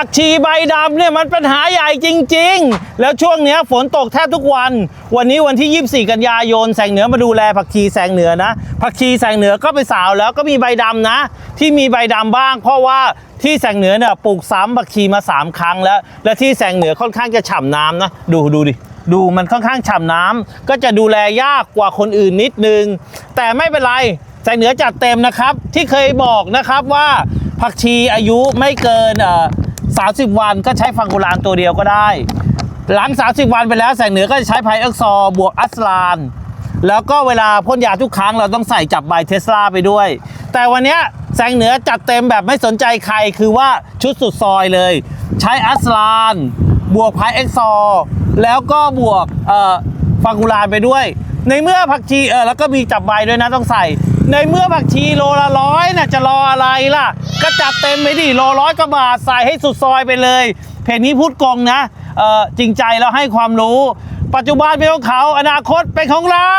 ผักชีใบดำเนี่ยมันปัญหาใหญ่จริง ๆ แล้วช่วงเนี้ยฝนตกแทบทุกวัน วันนี้วันที่ 24 กันยายนแสงเหนือมาดูแลผักชีแสงเหนือนะ ผักชีแสงเหนือก็ไปสาวแล้วก็มีใบดำนะ ที่มีใบดำบ้าง เพราะว่าที่แสงเหนือเนี่ยปลูกซ้ำผักชีมา 3 ครั้งแล้ว และที่แสงเหนือค่อนข้างจะฉ่ำน้ำนะ ดูดูดิ ดูมันค่อนข้างฉ่ำน้ำก็จะดูแลยากกว่าคนอื่นนิดนึง แต่ไม่เป็นไรแสงเหนือจัดเต็มนะครับ ที่เคยบอกนะครับว่าผักชีอายุไม่เกินเอ่อ 30 วันก็ใช้ฟังกุลานตัวเดียวก็ได้ หลัง 30 วันไปแล้วแสงเหนือก็จะใช้ไพเอ็กซอบวกอัสลาน แล้วก็เวลาพ่นยาทุกครั้งเราต้องใส่จับใบเทสลาไปด้วย แต่วันนี้แสงเหนือจัดเต็มแบบไม่สนใจใครคือว่าชุดสุดซอยเลย ใช้อัสลาน บวกไพเอ็กซอแล้วก็บวกเอ่อฟังกุลานไปด้วย ในเมื่อผักชีเออแล้วก็มีจับใบด้วยนะต้องใส่ ในเมื่อผักชีโลละร้อย ล่ะ ก็จัดเต็มไปดิโลร้อยกว่าบาทใส่ให้สุดซอยไปเลย เพจนี้พูดกงนะเออจริงใจแล้วให้ความรู้ ปัจจุบันเป็นของเขาอนาคตเป็นของเรา